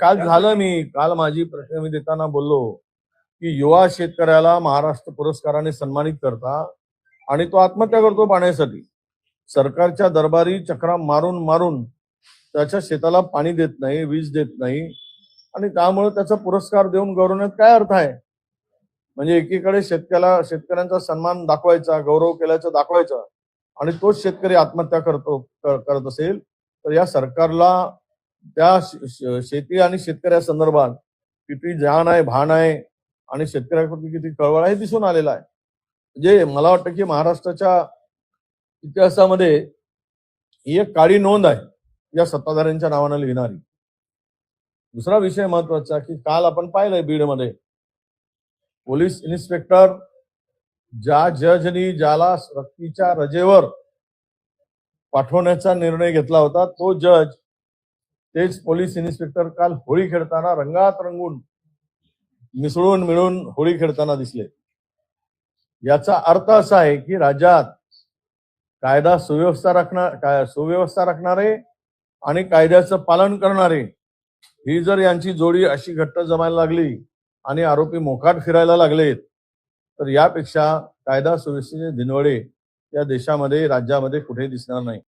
काल झालं मी काल माझी प्रश्न मी देताना बोललो की युवा शेतकऱ्याला महाराष्ट्र पुरस्काराने सन्मानित करता आणि तो आत्महत्या करतो पाण्यासाठी. सरकारच्या दरबारी चक्रा मारून मारून त्याच्या शेताला पाणी देत नाही वीज देत नाही आणि त्यामुळे त्याचा पुरस्कार देऊन गौरवण्यात काय अर्थ आहे? म्हणजे एकीकडे शेतकऱ्याला शेतकऱ्यांचा सन्मान दाखवायचा गौरव केल्याचा दाखवायचा आणि तोच शेतकरी आत्महत्या करतो करत असेल तर या सरकारला त्या शेती आणि शेतकऱ्या संदर्भात किती जाण आहे भान आहे आणि शेतकऱ्याप्रती किती कळवळ आहे दिसून आलेलं आहे. म्हणजे मला वाटतं की महाराष्ट्राच्या इतिहासामध्ये ही एक काळी नोंद आहे या सत्ताधाऱ्यांच्या नावानं लिहिणारी. दुसरा विषय महत्त्वाचा की काल आपण पाहिलंय बीडमध्ये. पोलीस इन्स्पेक्टर ज्या जजनी ज्याला रक्तीच्या रजेवर पाठवण्याचा निर्णय घेतला होता तो जज तेच पोलीस इन्स्पेक्टर काल होळी खेळताना रंगात रंगून मिसळून मिळून होळी खेळताना दिसले. याचा अर्थ असा आहे की राज्यात कायदा सुव्यवस्था राखणार काय सुव्यवस्था राखणारे आणि कायद्याचं पालन करणारे ही जर यांची जोडी अशी घट्ट जमायला लागली आणि आरोपी मोकाट फिरायला लागलेत तर यापेक्षा कायदा सुव्यवस्थेचे दिनवडे या देशामध्ये राज्यामध्ये कुठे दिसणार नाही.